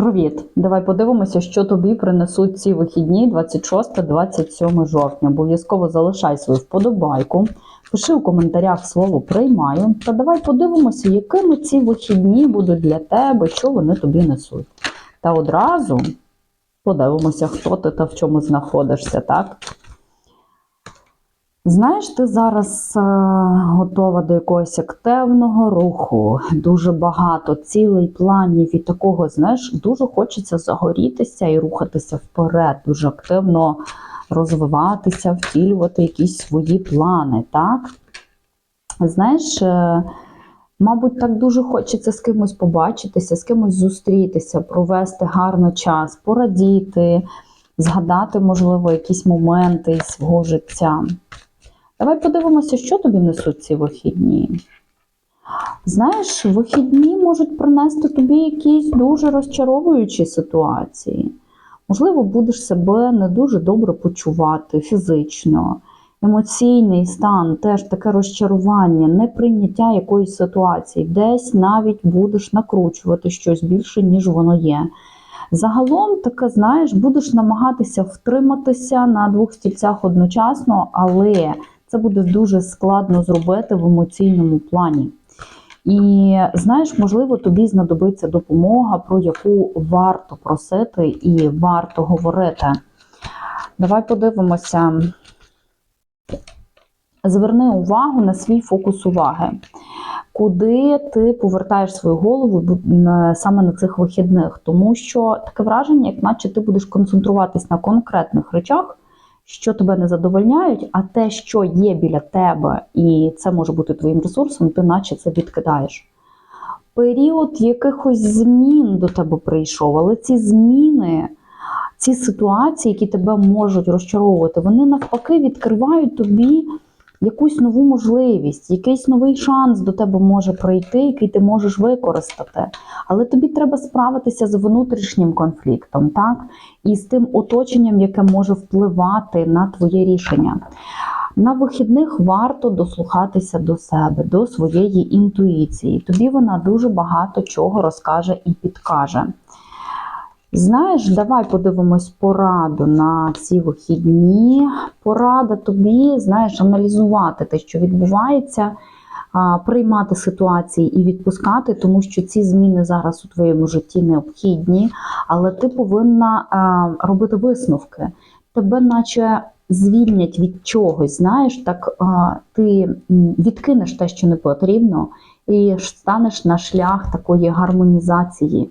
Привіт! Давай подивимося, що тобі принесуть ці вихідні 26-27 жовтня. Обов'язково залишай свою вподобайку, пиши у коментарях слово приймаю. Та давай подивимося, якими ці вихідні будуть для тебе, що вони тобі несуть. Та одразу подивимося, хто ти та в чому знаходишся, так? Знаєш, ти зараз е, готова до якогось активного руху, дуже багато цілей, планів і такого, знаєш, дуже хочеться загорітися і рухатися вперед, дуже активно розвиватися, втілювати якісь свої плани, так? Знаєш, е, мабуть, так дуже хочеться з кимось побачитися, з кимось зустрітися, провести гарно час, порадіти, згадати, можливо, якісь моменти свого життя. Давай подивимося, що тобі несуть ці вихідні. Знаєш, вихідні можуть принести тобі якісь дуже розчаровуючі ситуації. Можливо, будеш себе не дуже добре почувати фізично, емоційний стан, теж таке розчарування, неприйняття якоїсь ситуації, десь навіть будеш накручувати щось більше, ніж воно є. Загалом, таке, знаєш, будеш намагатися втриматися на двох стільцях одночасно, але це буде дуже складно зробити в емоційному плані. І знаєш, можливо, тобі знадобиться допомога, про яку варто просити і варто говорити. Давай подивимося. Зверни увагу на свій фокус уваги. Куди ти повертаєш свою голову саме на цих вихідних? Тому що таке враження, як наче ти будеш концентруватись на конкретних речах, що тебе не задовольняють, а те, що є біля тебе, і це може бути твоїм ресурсом, ти наче це відкидаєш. Період якихось змін до тебе прийшов, але ці зміни, ці ситуації, які тебе можуть розчаровувати, вони навпаки відкривають тобі якусь нову можливість, якийсь новий шанс до тебе може прийти, який ти можеш використати. Але тобі треба справитися з внутрішнім конфліктом, так? І з тим оточенням, яке може впливати на твоє рішення. На вихідних варто дослухатися до себе, до своєї інтуїції. Тобі вона дуже багато чого розкаже і підкаже. Знаєш, давай подивимось пораду на ці вихідні. Порада тобі, знаєш, аналізувати те, що відбувається, приймати ситуації і відпускати, тому що ці зміни зараз у твоєму житті необхідні, але ти повинна робити висновки. Тебе, наче звільнять від чогось, знаєш, так ти відкинеш те, що не потрібно, і станеш на шлях такої гармонізації.